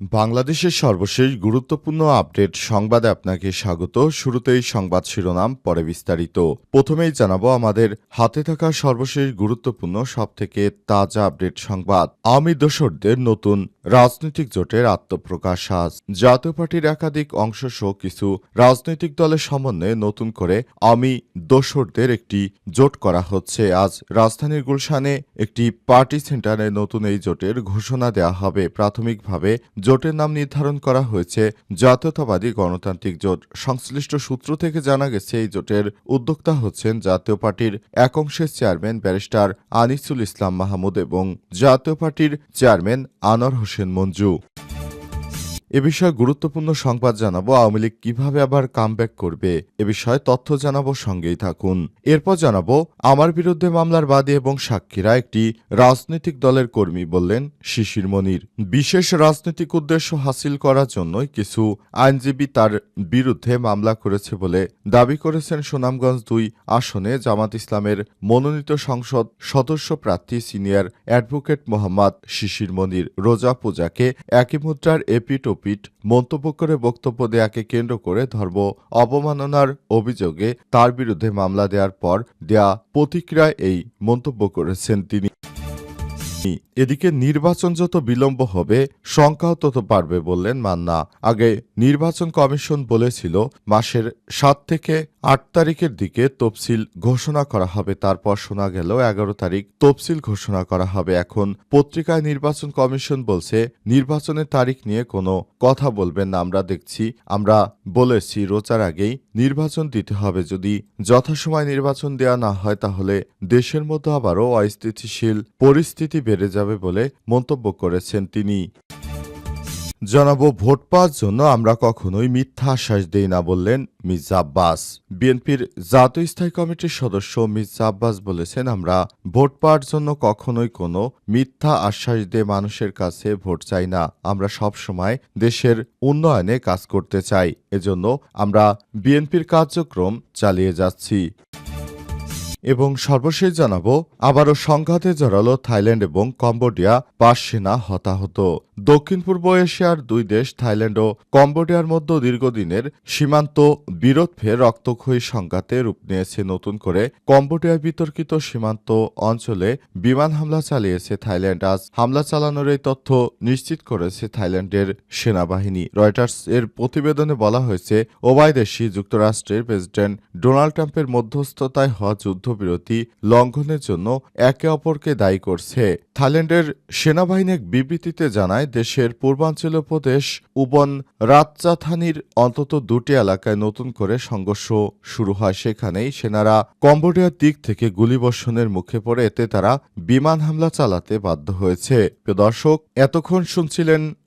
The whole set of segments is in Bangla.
বাংলাদেশের সর্বশেষ গুরুত্বপূর্ণ আপডেট সংবাদে আপনাকে স্বাগত। শুরুতেই সংবাদ শিরোনাম, পরে বিস্তারিত। প্রথমেই জানাব আমাদের হাতে থাকা সর্বশেষ গুরুত্বপূর্ণ, সবথেকে তাজা আপডেট সংবাদ। আওয়ামী দোসরদের নতুন রাজনৈতিক জোটের আত্মপ্রকাশ আজ। জাতীয় পার্টির একাধিক অংশ সহ কিছু রাজনৈতিক দলের সমন্বয়ে নতুন করে আওয়ামী দোসরদের একটি জোট করা হচ্ছে। আজ রাজধানীর গুলশানে একটি পার্টি সেন্টারে নতুন এই জোটের ঘোষণা দেওয়া হবে। প্রাথমিকভাবে জোটের নাম নির্ধারণ করা হয়েছে জাতীয়তাবাদী গণতান্ত্রিক জোট। সংশ্লিষ্ট সূত্র থেকে জানা গেছে, এই জোটের উদ্যোক্তা হচ্ছেন জাতীয় পার্টির এক অংশের চেয়ারম্যান ব্যারিস্টার আনিসুল ইসলাম মাহমুদ এবং জাতীয় পার্টির চেয়ারম্যান আনোয়ার হোসেন মঞ্জু। এ বিষয়ে গুরুত্বপূর্ণ সংবাদ জানাব। আওয়ামী লীগ কীভাবে আবার কামব্যাক করবে, এ বিষয়ে তথ্য জানাব, সঙ্গেই থাকুন। এরপর জানাব, আমার বিরুদ্ধে মামলার বাদী এবং সাক্ষীরা একটি রাজনৈতিক দলের কর্মী বললেন শিশির মনির। বিশেষ রাজনৈতিক উদ্দেশ্য হাসিল করার জন্যই কিছু আইনজীবী তার বিরুদ্ধে মামলা করেছে বলে দাবি করেছেন সুনামগঞ্জ দুই আসনে জামাত ইসলামের মনোনীত সংসদ সদস্য প্রার্থী সিনিয়র অ্যাডভোকেট মোহাম্মদ শিশির মনির। রোজা পূজাকে একই মুদ্রার এপিটোপিট মন্তব্য করে বক্তব্য দেয়াকে কেন্দ্র করে ধর্ম অবমাননার অভিযোগে তার বিরুদ্ধে মামলা দেওয়ার পর দেয়া প্রতিক্রিয়ায় এই মন্তব্য করেছেন তিনি। এদিকে নির্বাচন যত বিলম্ব হবে, সংখ্যাও তত বাড়বে বললেন মান্না। আগে নির্বাচন কমিশন বলেছিল, মাসের সাত থেকে আট তারিখের দিকে তফসিল ঘোষণা করা হবে, তারপর শোনা গেল এগারো তারিখ তফসিল ঘোষণা করা হবে। এখন পত্রিকায় নির্বাচন কমিশন বলছে, নির্বাচনের তারিখ নিয়ে কোনো কথা বলবেন না, আমরা দেখছি। আমরা বলেছি, রোজার আগেই নির্বাচন দিতে হবে। যদি যথাসময় নির্বাচন দেয়া না হয়, তাহলে দেশের মধ্যে আবারও অস্থিতিশীল পরিস্থিতি বেড়ে যাবে বলে মন্তব্য করেছেন তিনি। জানাব, ভোট পাওয়ার জন্য আমরা কখনোই মিথ্যা আশ্বাস দেই না বললেন মির্জা আব্বাস। বিএনপির জাতীয় স্থায়ী কমিটির সদস্য মির্জা আব্বাস বলেছেন, আমরা ভোট পাওয়ার জন্য কখনোই কোনো মিথ্যা আশ্বাস দিয়ে মানুষের কাছে ভোট চাই না। আমরা সব সময় দেশের উন্নয়নে কাজ করতে চাই। এজন্য আমরা বিএনপির কার্যক্রম চালিয়ে যাচ্ছি। এবং সর্বশেষ জানাব, আবারও সংঘাতে জড়ালো থাইল্যান্ড এবং কম্বোডিয়া পাঁচ সেনা হতাহত। দক্ষিণ পূর্ব এশিয়ার দুই দেশ, থাইল্যান্ড ও কম্বোডিয়ার মধ্যে দীর্ঘদিনের সীমান্ত বিরোধ ফের রক্তক্ষয়ী সংঘাতে রূপ নিয়েছে নতুন করে কম্বোডিয়ায় বিতর্কিত সীমান্ত অঞ্চলে বিমান হামলা চালিয়েছে থাইল্যান্ড। আজ হামলা চালানোর এই তথ্য নিশ্চিত করেছে থাইল্যান্ডের সেনাবাহিনী। রয়টার্স এর প্রতিবেদনে বলা হয়েছে ওবায় দেশি যুক্তরাষ্ট্রের প্রেসিডেন্ট ডোনাল্ড ট্রাম্পের মধ্যস্থতায় হওয়া যুদ্ধবিরতি লঙ্ঘনের জন্য একে অপরকে দায়ী করছে। থাইল্যান্ডের সেনাবাহিনী এক বিবৃতিতে জানায়, দেশের পূর্বাঞ্চলীয় প্রদেশ উবন রাতচাথানির অন্তত দুটি এলাকায় নতুন করে সংঘর্ষ শুরু হয়। সেখানেই সেনারা কম্বোডিয়ার দিক থেকে গুলিবর্ষণের মুখে পড়ে, এতে তারা বিমান হামলা চালাতে বাধ্য হয়েছে। দর্শক, এতক্ষণ শুনছিলেন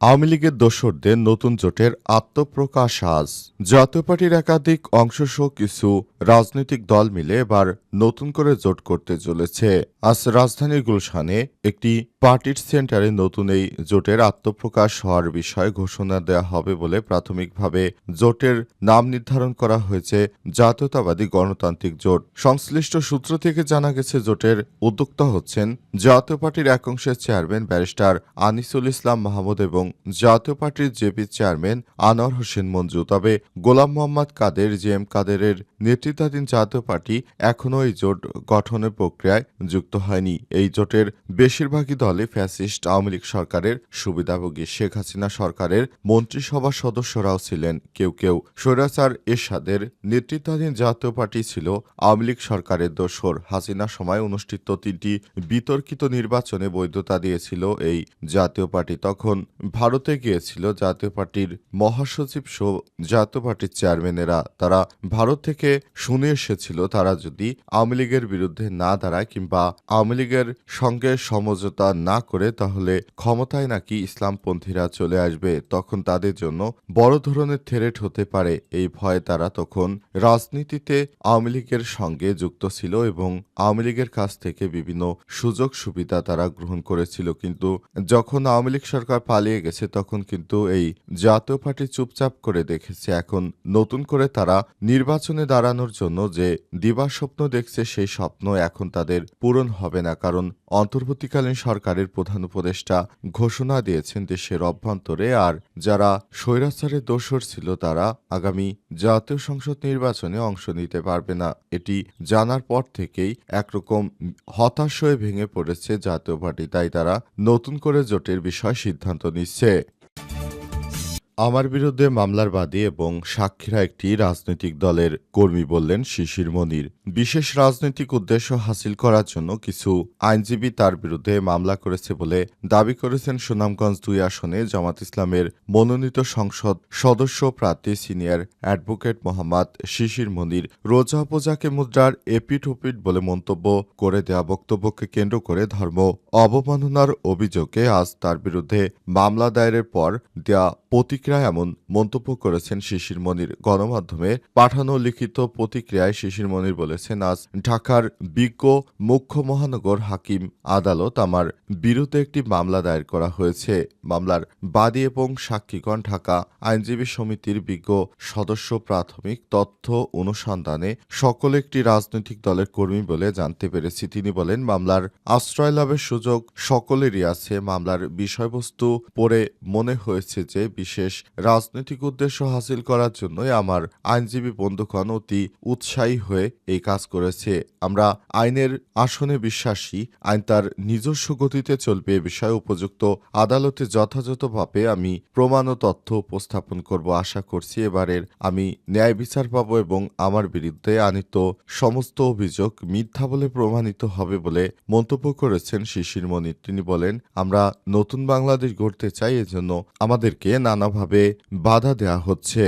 আওয়ামী লীগের দোসরদের নতুন জোটের আত্মপ্রকাশ আজ। জাতীয় পার্টির একাধিক অংশসহ কিছু রাজনৈতিক দল মিলে এবার নতুন করে জোট করতে চলেছে। আজ রাজধানীর গুলশানে একটি পার্টির সেন্টারে নতুন এই জোটের আত্মপ্রকাশ হওয়ার বিষয়ে ঘোষণা দেওয়া হবে বলে প্রাথমিকভাবে জোটের নাম নির্ধারণ করা হয়েছে জাতীয়তাবাদী গণতান্ত্রিক জোট। সংশ্লিষ্ট সূত্র থেকে জানা গেছে, জোটের উদ্যোক্তা হচ্ছেন জাতীয় পার্টির এক অংশের চেয়ারম্যান ব্যারিস্টার আনিসুল ইসলাম মাহমুদ এবং জাতীয় পার্টির জেপি চেয়ারম্যান আনোয়ার হোসেন মঞ্জু। তবে গোলাম মোহাম্মদ কাদের জে এম কাদেরের নেতৃত্বাধীন জাতীয় পার্টি এখনও এই জোট গঠনের প্রক্রিয়ায় যুক্ত হয়নি। এই জোটের বেশিরভাগই দল দলে ফ্যাসিস্ট আওয়ামী লীগ সরকারের সুবিধাভোগী শেখ হাসিনা সরকারের মন্ত্রিসভার সদস্যরাও ছিলেন কেউ কেউ। স্বৈরাচার এরশাদের নেতৃত্বাধীন জাতীয় পার্টি ছিল আওয়ামী লীগ সরকারের দোসর হাসিনা। সময় অনুষ্ঠিত তিনটি বিতর্কিত নির্বাচনে বৈধতা দিয়েছিল এই জাতীয় পার্টি। তখন ভারতে গিয়েছিল জাতীয় পার্টির মহাসচিব সহ জাতীয় পার্টির চেয়ারম্যানেরা। তারা ভারত থেকে শুনে এসেছিল তারা যদি আওয়ামী লীগের বিরুদ্ধে না দাঁড়ায় কিংবা আওয়ামী লীগের সঙ্গে সমঝোতা না করে তাহলে ক্ষমতায় নাকি ইসলামপন্থীরা চলে আসবে, তখন তাদের জন্য বড় ধরনের থেরেট হতে পারে। এই ভয়ে তারা তখন রাজনীতিতে আওয়ামী লীগের সঙ্গে যুক্ত ছিল এবং আওয়ামী লীগের কাছ থেকে বিভিন্ন সুযোগ সুবিধা তারা গ্রহণ করেছিল। কিন্তু যখন আওয়ামী লীগ সরকার পালিয়ে গেছে, তখন কিন্তু এই জাতীয় পার্টি চুপচাপ করে দেখেছে। এখন নতুন করে তারা নির্বাচনে দাঁড়ানোর জন্য যে দিবা স্বপ্ন দেখছে, সেই স্বপ্ন এখন তাদের পূরণ হবে না। কারণ অন্তর্বর্তীকালীন সরকারের প্রধান উপদেষ্টা ঘোষণা দিয়েছেন দেশের অভ্যন্তরে, আর যারা স্বৈরাচারের দোসর ছিল তারা আগামী জাতীয় সংসদ নির্বাচনে অংশ নিতে পারবে না। এটি জানার পর থেকেই একরকম হতাশ হয়ে ভেঙে পড়েছে জাতীয় পার্টি, তাই তারা নতুন করে জোটের বিষয় সিদ্ধান্ত নিচ্ছে। আমার বিরুদ্ধে মামলার বাদী এবং সাক্ষীরা একটি রাজনৈতিক দলের কর্মী বললেন শিশির মনির। বিশেষ রাজনৈতিক উদ্দেশ্য হাসিল করার জন্য কিছু আইনজীবী তার বিরুদ্ধে মামলা করেছে বলে দাবি করেছেন সুনামগঞ্জ দুই আসনে জামাত ইসলামের মনোনীত সংসদ সদস্য প্রার্থী সিনিয়র অ্যাডভোকেট মোহাম্মদ শিশির মনির রোজা উপজাকে মুদ্রার এপিঠ বলে মন্তব্য করে দেয়া বক্তব্যকে কেন্দ্র করে ধর্ম অবমাননার অভিযোগে আজ তার বিরুদ্ধে মামলা দায়েরের পর দেয়া প্রতিক্রিয়া এমন মন্তব্য করেছেন শিশির মনির। গণমাধ্যমে পাঠানো লিখিত প্রতিক্রিয়ায় শিশির মনির বলেছেন আজ ঢাকার বিজ্ঞ মুখ্য মহানগর হাকিম আদালত। আমার বিরুদ্ধে একটি মামলা দায়ের করা হয়েছে। মামলার বাদী এবং সাক্ষীগণ ঢাকা আইনজীবী সমিতির বিজ্ঞ সদস্য প্রাথমিক তথ্য অনুসন্ধানে সকলে একটি রাজনৈতিক দলের কর্মী বলে জানতে পেরেছি। তিনি বলেন, মামলার আশ্রয় লাভের সুযোগ সকলেরই আছে। মামলার বিষয়বস্তু পড়ে মনে হয়েছে যে বিশেষ রাজনৈতিক উদ্দেশ্য হাসিল করার জন্যই আমার আইনজীবী বন্ধুগণ অতি উৎসাহী হয়ে এই কাজ করেছে। আমরা আইনের আসনে বিশ্বাসী, আইন তার নিজস্ব গতিতে চলবে এ বিষয়ে উপযুক্ত আদালতে যথাযথভাবে আমি প্রমাণ ও তথ্য উপস্থাপন করব আশা করছি। এবারের আমি ন্যায় বিচার পাব এবং আমার বিরুদ্ধে আনিত সমস্ত অভিযোগ মিথ্যা বলে প্রমাণিত হবে বলে মন্তব্য করেছেন শিশির মনির। তিনি বলেন, আমরা নতুন বাংলাদেশ গড়তে চাই, এজন্য আমাদেরকে নানাভাবে বাধা দেয়া হচ্ছে।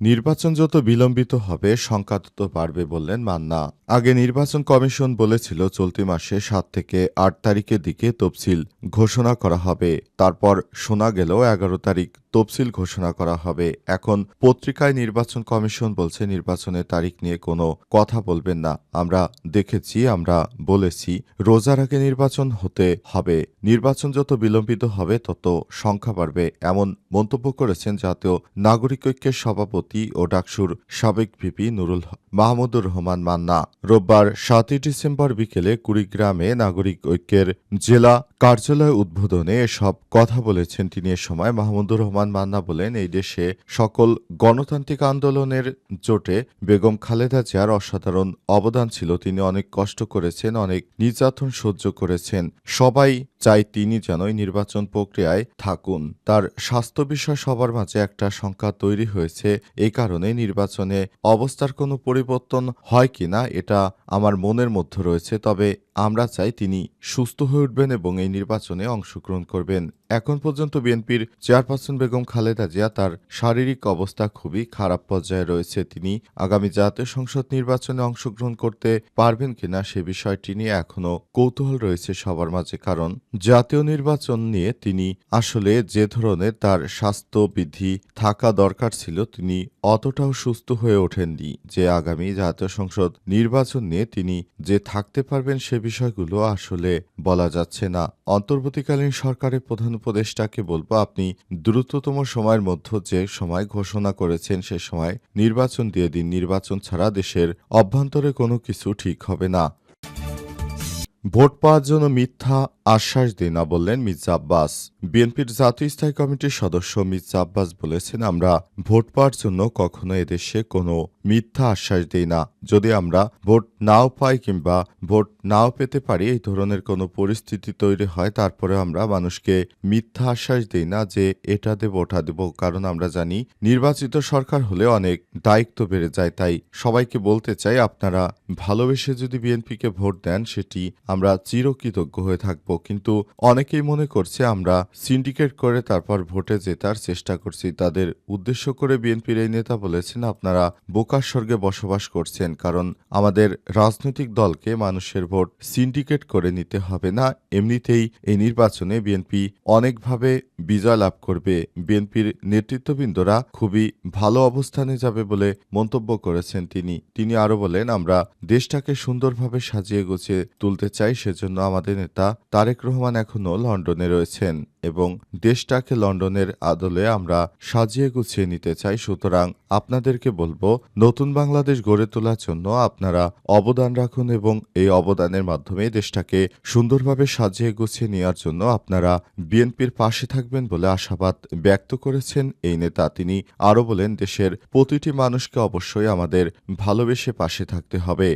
নির্বাচন যত বিলম্বিত হবে, সংখ্যা তত বাড়বে বললেন মান্না। আগে নির্বাচন কমিশন বলেছিল, চলতি মাসে সাত থেকে আট তারিখের দিকে তফসিল ঘোষণা করা হবে। তারপর শোনা গেল, এগারো তারিখ তফসিল ঘোষণা করা হবে। এখন পত্রিকায় নির্বাচন কমিশন বলছে, নির্বাচনের তারিখ নিয়ে কোনো কথা বলবেন না। আমরা দেখেছি, আমরা বলেছি, রোজার আগে নির্বাচন হতে হবে। নির্বাচন যত বিলম্বিত হবে, তত সংখ্যা বাড়বে। এমন মন্তব্য করেছেন জাতীয় নাগরিক ঐক্যের সভাপতি ও ডাকসুর সাবেক ভিপি নুরুল মাহমুদুর রহমান মান্না। রোববার সাতই ডিসেম্বর বিকেলে কুড়িগ্রামে নাগরিক ঐক্যের জেলা কার্যালয় উদ্বোধনে এসব কথা বলেছেন। তিনি এ সময় মাহমুদুর রহমান মান্না বলেন, এই দেশে সকল গণতান্ত্রিক আন্দোলনের জোটে বেগম খালেদা জিয়ার অসাধারণ অবদান ছিল। তিনি অনেক কষ্ট করেছেন, অনেক নির্যাতন সহ্য করেছেন। সবাই চাই তিনি যেন এই নির্বাচন প্রক্রিয়ায় থাকুন। তার স্বাস্থ্য বিষয় সবার মাঝে একটা সংখ্যা তৈরি হয়েছে। এই কারণে নির্বাচনে অবস্থার কোনো পরিবর্তন হয় কিনা, এটা আমার মনের মধ্যে রয়েছে। তবে আমরা চাই তিনি সুস্থ হয়ে উঠবেন এবং এই নির্বাচনে অংশগ্রহণ করবেন। এখন পর্যন্ত বিএনপির চেয়ারপারসন বেগম খালেদা জিয়া তার শারীরিক অবস্থা খুবই খারাপ পর্যায়ে রয়েছে। তিনি আগামী জাতীয় সংসদ নির্বাচনে অংশগ্রহণ করতে পারবেন কিনা সে বিষয়টি নিয়ে এখনও কৌতূহল রয়েছে সবার মাঝে। কারণ জাতীয় নির্বাচন নিয়ে তিনি আসলে যে ধরনের তার স্বাস্থ্যবিধি থাকা দরকার ছিল, তিনি অতটাও সুস্থ হয়ে ওঠেননি। যে আগামী জাতীয় সংসদ নির্বাচন নিয়ে তিনি যে থাকতে পারবেন সে বিষয়গুলো আসলে বলা যাচ্ছে না। অন্তর্বর্তীকালীন সরকারের প্রধান উপদেষ্টাকে বলব, আপনি দ্রুততম সময়ের মধ্যে যে সময় ঘোষণা করেছেন, সে সময় নির্বাচন দিয়ে দিন। নির্বাচন ছাড়া দেশের অভ্যন্তরে কোনো কিছু ঠিক হবে না। ভোট পাওয়ার জন্য মিথ্যা আশ্বাস দিন না বললেন মির্জা আব্বাস। বিএনপির জাতীয় স্থায়ী কমিটির সদস্য মির্জা আব্বাস বলেছেন, আমরা ভোট পাওয়ার জন্য কখনো এদেশে কোনো মিথ্যা আশ্বাস দেই না। যদি আমরা ভোট নাও পাই কিংবা ভোট নাও পেতে পারি, এই ধরনের কোনো পরিস্থিতি তৈরি হয় তারপরে আমরা মানুষকে মিথ্যা আশ্বাস দিই না যে এটা দেব, ওটা দেব। কারণ আমরা জানি, নির্বাচিত সরকার হলে অনেক দায়িত্ব বেড়ে যায়। তাই সবাইকে বলতে চাই, আপনারা ভালোবেসে যদি বিএনপিকে ভোট দেন, সেটি আমরা চিরকৃতজ্ঞ হয়ে থাকব। কিন্তু অনেকেই মনে করছে, আমরা সিন্ডিকেট করে তারপর ভোটে জেতার চেষ্টা করছি। তাদের উদ্দেশ্য করে বিএনপির এই নেতা বলেছেন, আপনারা বোকার স্বর্গে বসবাস করছেন, কারণ আমাদের রাজনৈতিক দলকে মানুষের ভোট সিন্ডিকেট করে নিতে হবে না। এমনিতেই এই নির্বাচনে বিএনপি অনেকভাবে বিজয় লাভ করবে। বিএনপির নেতৃত্ববৃন্দরা খুবই ভালো অবস্থানে যাবে বলে মন্তব্য করেছেন তিনি। তিনি আরও বলেন, আমরা দেশটাকে সুন্দরভাবে সাজিয়ে গুছিয়ে তুলতে চাই, সেজন্য আমাদের নেতা তারেক রহমান এখনও লন্ডনে রয়েছেন এবং দেশটাকে লন্ডনের আদলে আমরা সাজিয়ে গুছিয়ে নিতে চাই। সুতরাং আপনাদেরকে বলব নতুন বাংলাদেশ গড়ে তোলার জন্য আপনারা অবদান রাখুন এবং এই অবদানের মাধ্যমে দেশটাকে সুন্দরভাবে সাজিয়ে গুছিয়ে নেওয়ার জন্য আপনারা বিএনপির পাশে থাকবেন বলে আশাবাদ ব্যক্ত করেছেন এই নেতা। তিনি আরও বলেন, দেশের প্রতিটি মানুষকে অবশ্যই আমাদের ভালোবেসে পাশে থাকতে হবে।